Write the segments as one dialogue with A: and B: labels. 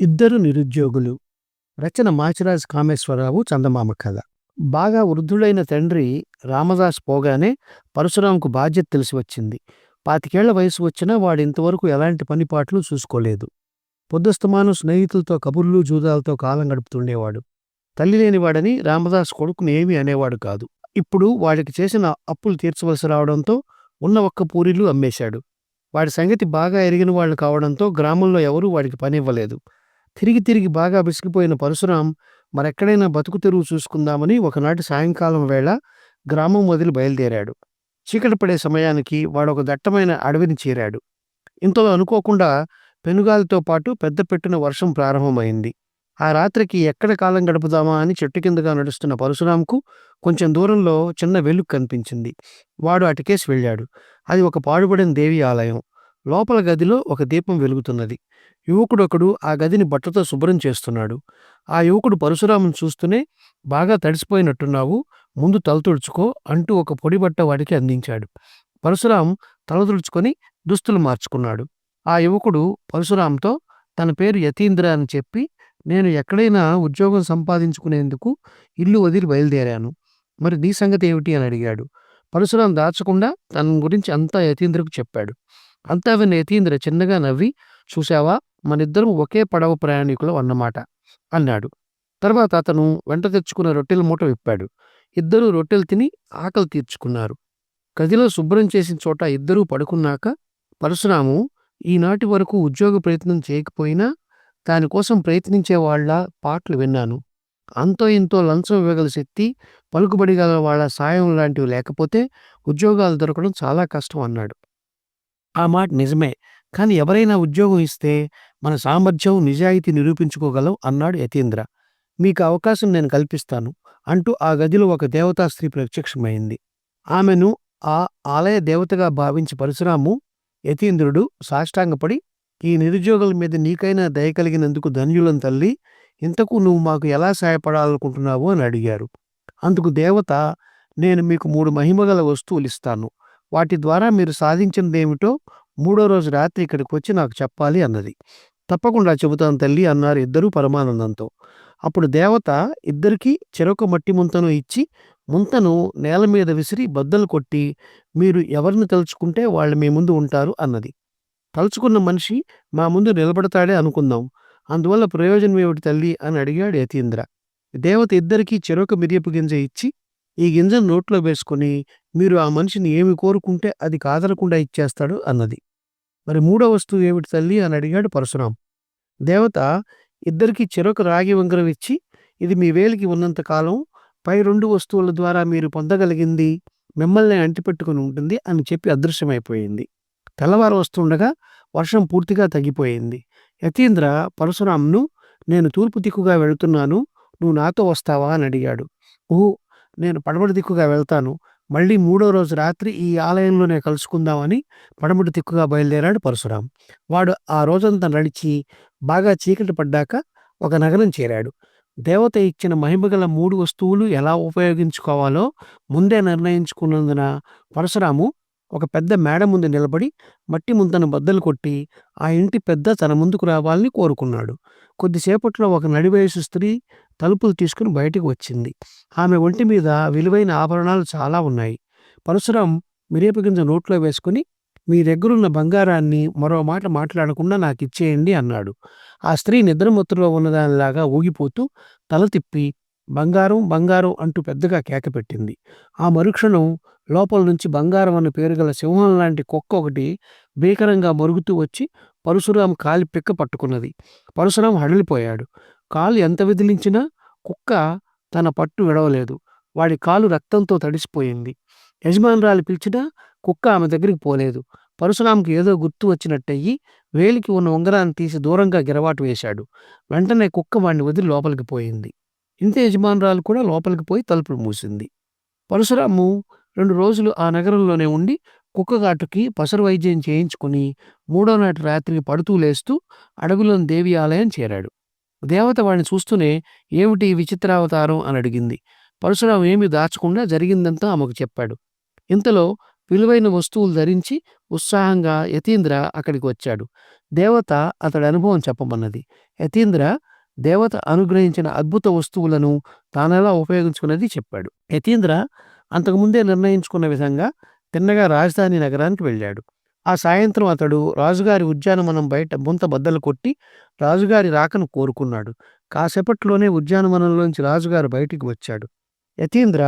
A: ఇద్దరు నిరుద్యోగులు. రచన మాచిరాజ్ కామేశ్వరరావు చందమామ కథ. బాగా వృద్ధుడైన తండ్రి రామదాస్ పోగానే పరశురాంకు బాధ్యత తెలిసి వచ్చింది. పాతికేళ్ళ వయసు వచ్చినా వాడు ఇంతవరకు ఎలాంటి పనిపాట్లు చూసుకోలేదు. పొద్దుస్తమానం స్నేహితులతో కబుర్లు జూదాలతో కాలం గడుపుతుండేవాడు. తల్లి లేనివాడని రామదాస్ కొడుకుని ఏమీ అనేవాడు కాదు. ఇప్పుడు వాడికి చేసిన అప్పులు తీర్చవలసి రావడంతో ఉన్న ఒక్క పూరీలు అమ్మేశాడు. వాడి సంగతి బాగా ఎరిగిన వాళ్ళు కావడంతో గ్రామంలో ఎవరూ వాడికి పని ఇవ్వలేదు తిరిగి తిరిగి బాగా విసిగిపోయిన పరశురాం మరెక్కడైనా బతుకు తెరువు చూసుకుందామని ఒకనాటి సాయంకాలం వేళ గ్రామం వదిలి బయలుదేరాడు. చీకటి పడే సమయానికి వాడు ఒక దట్టమైన అడవిని చేరాడు. ఇంతలో అనుకోకుండా పెనుగాలితో పాటు పెద్ద పెట్టున వర్షం ప్రారంభమైంది. ఆ రాత్రికి ఎక్కడ కాలం గడుపుదామా అని చెట్టు కిందగా నడుస్తున్న పరశురాంకు కొంచెం దూరంలో చిన్న వెలుగు కనిపించింది. వాడు అటుకేసి వెళ్ళాడు. అది ఒక పాడుబడిన దేవి ఆలయం. లోపల గదిలో ఒక దీపం వెలుగుతున్నది. యువకుడొకడు ఆ గదిని బట్టతో శుభ్రం చేస్తున్నాడు. ఆ యువకుడు పరశురామును చూస్తూనే బాగా తడిసిపోయినట్టున్నావు ముందు తల తుడుచుకో అంటూ ఒక పొడి బట్ట వాడికి అందించాడు. పరశురాం తల తుడుచుకొని దుస్తులు మార్చుకున్నాడు. ఆ యువకుడు పరశురాంతో తన పేరు యతీంద్ర అని చెప్పి నేను ఎక్కడైనా ఉద్యోగం సంపాదించుకునేందుకు ఇల్లు వదిలి బయలుదేరాను. మరి నీ సంగతి ఏమిటి? అని అడిగాడు. పరశురాం దాచకుండా తన గురించి అంతా యతీంద్రకు చెప్పాడు. అంతా విన్న యతీంద్ర చిన్నగా నవ్వి చూశావా? మనిద్దరం ఒకే పడవ ప్రయాణికులు అన్నమాట అన్నాడు. తర్వాత అతను వెంట తెచ్చుకున్న రొట్టెల మూట విప్పాడు. ఇద్దరూ రొట్టెలు తిని ఆకలి తీర్చుకున్నారు. గదిలో శుభ్రం చేసిన చోట ఇద్దరూ పడుకున్నాక పరశురాము ఈనాటి వరకు ఉద్యోగ ప్రయత్నం చేయకపోయినా దానికోసం ప్రయత్నించే వాళ్ళ పాటలు విన్నాను. అంతో ఇంతో లంచం ఇవ్వగల శక్తి పలుకుబడి గల వాళ్ళ సాయం లాంటివి లేకపోతే ఉద్యోగాలు దొరకడం చాలా కష్టం అన్నాడు. ఆ మాట నిజమే. కానీ ఎవరైనా ఉద్యోగం ఇస్తే మన సామర్థ్యం నిజాయితీ నిరూపించుకోగలం అన్నాడు యతీంద్ర. మీకు అవకాశం నేను కల్పిస్తాను అంటూ ఆ గదిలో ఒక దేవతా స్త్రీ ప్రత్యక్షమైంది. ఆమెను ఆ ఆలయ దేవతగా భావించి పరశురాము యతీంద్రుడు సాష్టాంగపడి ఈ నిరుద్యోగుల మీద నీకైనా దయ కలిగినందుకు ధన్యులం తల్లి ఇంతకు నువ్వు మాకు ఎలా సహాయపడాలనుకుంటున్నావు అని అడిగారు. అందుకు దేవత నేను మీకు మూడు మహిమగల వస్తువులు ఇస్తాను. వాటి ద్వారా మీరు సాధించినదేమిటో మూడో రోజు రాత్రి ఇక్కడికి వచ్చి నాకు చెప్పాలి అన్నది. తప్పకుండా చెబుతాను తల్లి అన్నారు ఇద్దరూ పరమానందంతో. అప్పుడు దేవత ఇద్దరికీ చెరొక మట్టి ముంతను ఇచ్చి ముంతను నేల మీద విసిరి బద్దలు కొట్టి మీరు ఎవరిని తలుచుకుంటే వాళ్ళు మీ ముందు ఉంటారు అన్నది. తలుచుకున్న మనిషి మా ముందు నిలబడతాడే అనుకుందాం. అందువల్ల ప్రయోజనం ఏమిటి తల్లి అని అడిగాడు యతీంద్ర. దేవత ఇద్దరికీ చెరొక మిరియపు గింజ ఇచ్చి ఈ గింజను నోట్లో వేసుకొని మీరు ఆ మనిషిని ఏమి కోరుకుంటే అది కాదనకుండా ఇచ్చేస్తాడు అన్నది. మరి మూడో వస్తువు ఏమిటి తల్లి? అని అడిగాడు పరశురాం. దేవత ఇద్దరికి చెరొక రాగి ఉంగరం ఇచ్చి ఇది మీ వేలికి ఉన్నంత కాలం పై రెండు వస్తువుల ద్వారా మీరు పొందగలిగింది మిమ్మల్ని అంటిపెట్టుకుని ఉంటుంది అని చెప్పి అదృశ్యమైపోయింది. తెల్లవారు వస్తుండగా వర్షం పూర్తిగా తగ్గిపోయింది. యతీంద్ర పరశురాంను నేను తూర్పు దిక్కుగా వెళుతున్నాను నువ్వు నాతో వస్తావా? అని అడిగాడు. ఊహు నేను పడమటి దిక్కుగా వెళ్తాను. మళ్ళీ మూడో రోజు రాత్రి ఈ ఆలయంలోనే కలుసుకుందామని పడమటి దిక్కుగా బయలుదేరాడు పరశురాం. వాడు ఆ రోజంతా నడిచి బాగా చీకటి పడ్డాక ఒక నగరం చేరాడు. దేవత ఇచ్చిన మహిమగల మూడు వస్తువులు ఎలా ఉపయోగించుకోవాలో ముందే నిర్ణయించుకున్నందున పరశురాము ఒక పెద్ద మేడ ముందు నిలబడి మట్టి ముంతను బద్దలు కొట్టి ఆ ఇంటి పెద్ద తన ముందుకు రావాలని కోరుకున్నాడు. కొద్దిసేపట్లో ఒక నడివయసు స్త్రీ తలుపులు తీసుకుని బయటికి వచ్చింది. ఆమె ఒంటి మీద విలువైన ఆభరణాలు చాలా ఉన్నాయి. పరశురాం మిరేపగింజ నోట్లో వేసుకుని మీ దగ్గరున్న బంగారాన్ని మరో మాట మాట్లాడకుండా నాకు ఇచ్చేయండి అన్నాడు. ఆ స్త్రీ నిద్రమత్తులో ఉన్నదానిలాగా ఊగిపోతూ తల తిప్పి బంగారం బంగారం అంటూ పెద్దగా కేకపెట్టింది ఆ మరుక్షణం లోపల నుంచి బంగారం అన్న పేరు గల సింహం లాంటి కుక్క ఒకటి భీకరంగా మరుగుతూ వచ్చి పరశురాం కాలి పిక్క పట్టుకున్నది. పరశురాం హడలిపోయాడు. కాలు ఎంత విదిలించినా కుక్క తన పట్టు విడవలేదు. వాడి కాలు రక్తంతో తడిసిపోయింది. యజమానురాలు పిలిచినా కుక్క ఆమె దగ్గరికి పోలేదు. పరశురాంకి ఏదో గుర్తు వచ్చినట్టయి వేలికి ఉన్న ఉంగరాన్ని తీసి దూరంగా గిరవాటు వేశాడు. వెంటనే కుక్క వాడిని వదిలి లోపలికి పోయింది. ఇంత యజమానురాలు కూడా లోపలికి పోయి తలుపులు మూసింది. పరశురాము రెండు రోజులు ఆ నగరంలోనే ఉండి కుక్కగాటుకి పసరు వైద్యం చేయించుకుని మూడో నాటి రాత్రికి పడుతూ లేస్తూ అడవిలోని దేవి ఆలయం చేరాడు. దేవత వాడిని చూస్తూనే ఏమిటి విచిత్రావతారం అని అడిగింది. పరశురాం ఏమీ దాచకుండా జరిగిందంతా ఆమెకు చెప్పాడు. ఇంతలో విలువైన వస్తువులు ధరించి ఉత్సాహంగా యతీంద్ర అక్కడికి వచ్చాడు. దేవత అతడి అనుభవం చెప్పమన్నది. యతీంద్ర దేవత అనుగ్రహించిన అద్భుత వస్తువులను తానెలా ఉపయోగించుకున్నది చెప్పాడు. యతీంద్ర అంతకుముందే నిర్ణయించుకున్న విధంగా తిన్నగా రాజధాని నగరానికి వెళ్ళాడు. ఆ సాయంత్రం అతడు రాజుగారి ఉద్యానవనం బయట బుంత బద్దలు కొట్టి రాజుగారి రాకను కోరుకున్నాడు. కాసేపట్లోనే ఉద్యానవనంలోంచి రాజుగారు బయటికి వచ్చాడు. యతీంద్ర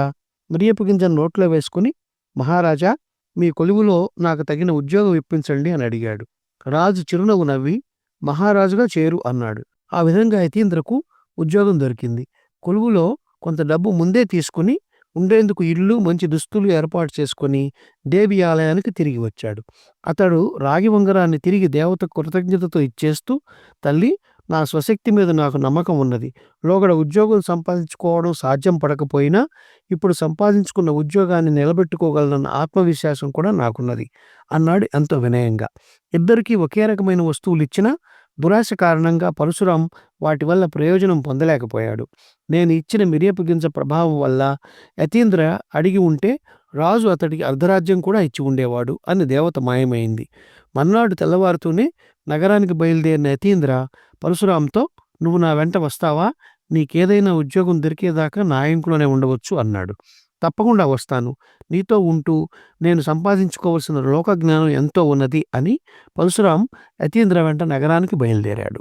A: మిరియపు గింజను నోట్లో వేసుకుని మహారాజా మీ కొలువులో నాకు తగిన ఉద్యోగం ఇప్పించండి అని అడిగాడు. రాజు చిరునవ్వు నవ్వి మహారాజుగా చేరు అన్నాడు. ఆ విధంగా యతీంద్రకు ఉద్యోగం దొరికింది. కొలువులో కొంత డబ్బు ముందే తీసుకుని ఉండేందుకు ఇల్లు మంచి దుస్తులు ఏర్పాటు చేసుకొని దేవి ఆలయానికి తిరిగి వచ్చాడు. అతడు రాగి ఉంగరాన్ని తిరిగి దేవత కృతజ్ఞతతో ఇచ్చేస్తూ తల్లి నా స్వశక్తి మీద నాకు నమ్మకం ఉన్నది. లోగడ ఉద్యోగం సంపాదించుకోవడం సాధ్యం పడకపోయినా ఇప్పుడు సంపాదించుకున్న ఉద్యోగాన్ని నిలబెట్టుకోగలనన్న ఆత్మవిశ్వాసం కూడా నాకున్నది అన్నాడు ఎంతో వినయంగా. ఇద్దరికీ ఒకే రకమైన వస్తువులు ఇచ్చినా దురాశ కారణంగా పరశురాం వాటి వల్ల ప్రయోజనం పొందలేకపోయాడు. నేను ఇచ్చిన మిరియపు గింజ ప్రభావం వల్ల యతీంద్ర అడిగి ఉంటే రాజు అతడికి అర్ధరాజ్యం కూడా ఇచ్చి ఉండేవాడు అని దేవత మాయమైంది. మర్నాడు తెల్లవారుతూనే నగరానికి బయలుదేరిన యతీంద్ర పరశురాంతో నువ్వు నా వెంట వస్తావా? నీకేదైనా ఉద్యోగం దొరికేదాకా నా ఇంట్లోనే ఉండవచ్చు అన్నాడు. తప్పకుండా వస్తాను. నీతో ఉంటూ నేను సంపాదించుకోవలసిన లోకజ్ఞానం ఎంతో ఉన్నది అని పరశురాం యతీంద్ర వెంట నగరానికి బయలుదేరాడు.